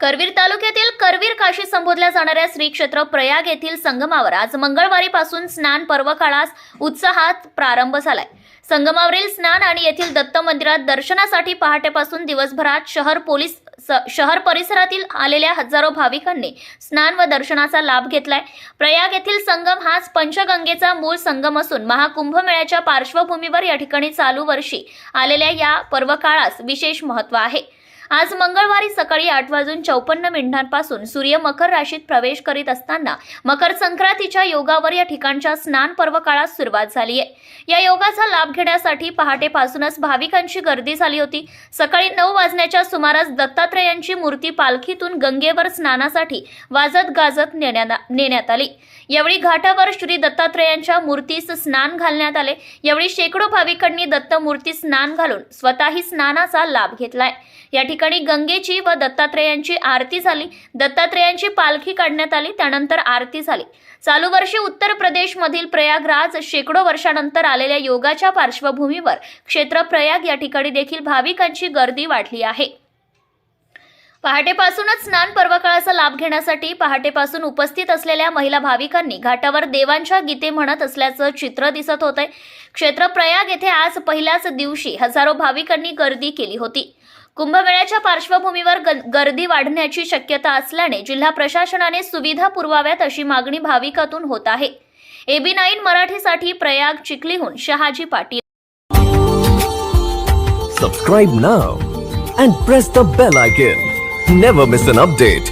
करवीर तालुक्यातील करवीर काशी संबोधल्या जाणाऱ्या श्री क्षेत्र प्रयाग येथील संगमावर आज मंगळवारीपासून स्नान पर्व काळास उत्साहात प्रारंभ झालाय. संगमावरील स्नान आणि येथील दत्त मंदिरात दर्शनासाठी पहाटेपासून दिवसभरात शहर पोलीस स- शहर परिसरातील आलेल्या हजारो भाविकांनी स्नान व दर्शनाचा लाभ घेतलाय. प्रयाग येथील संगम हाच पंचगंगेचा मूळ संगम असून महाकुंभमेळ्याच्या पार्श्वभूमीवर या ठिकाणी चालू वर्षी आलेल्या या पर्वकाळास विशेष महत्त्व आहे. आज मंगळवारी सकाळी आठ वाजून चौपन्न मिनिटांपासून सूर्य मकर राशीत प्रवेश करीत असताना मकर संक्रांतीच्या योगावर या ठिकाणच्या स्नान पर्व काळात सुरुवात झाली आहे. या योगाचा लाभ घेण्यासाठी पहाटेपासूनच भाविकांची गर्दी झाली होती. सकाळी नऊ वाजण्याच्या सुमारास दत्तात्रेयांची मूर्ती पालखीतून गंगेवर स्नानासाठी वाजत गाजत नेण्यात नेण्यात आली. यावेळी घाटावर श्री दत्तात्रेयांच्या मूर्तीस स्नान घालण्यात आले. यावेळी शेकडो भाविकांनी दत्त मूर्ती स्नान घालून स्वतःही स्नानाचा लाभ घेतलाय. या ठिकाणी गंगेची व दत्तात्रेयांची आरती झाली. दत्तात्रेयांची पालखी काढण्यात आली. त्यानंतर आरती झाली. चालू वर्षी उत्तर प्रदेशमधील प्रयागराज शेकडो वर्षानंतर आलेल्या योगाच्या पार्श्वभूमीवर क्षेत्र प्रयाग या ठिकाणी देखील भाविकांची गर्दी वाढली आहे. पहाटेपासूनच स्नान पर्वकाळाचा लाभ घेण्यासाठी पहाटेपासून उपस्थित असलेल्या महिला भाविकांनी घाटावर देवांच्या गीते म्हणत असल्याचं चित्र दिसत होतंय. क्षेत्र प्रयाग येथे आज पहिल्याच दिवशी हजारो भाविकांनी गर्दी केली होती. कुंभमेळ्याच्या पार्श्वभूमीवर गर्दी वाढण्याची शक्यता असल्याने जिल्हा प्रशासनाने सुविधा पुरवाव्यात अशी मागणी भाविकातून होत आहे. एबी नाईन मराठीसाठी प्रयाग चिखलीहून Shahaji Patil. Subscribe now and press the bell icon never miss an update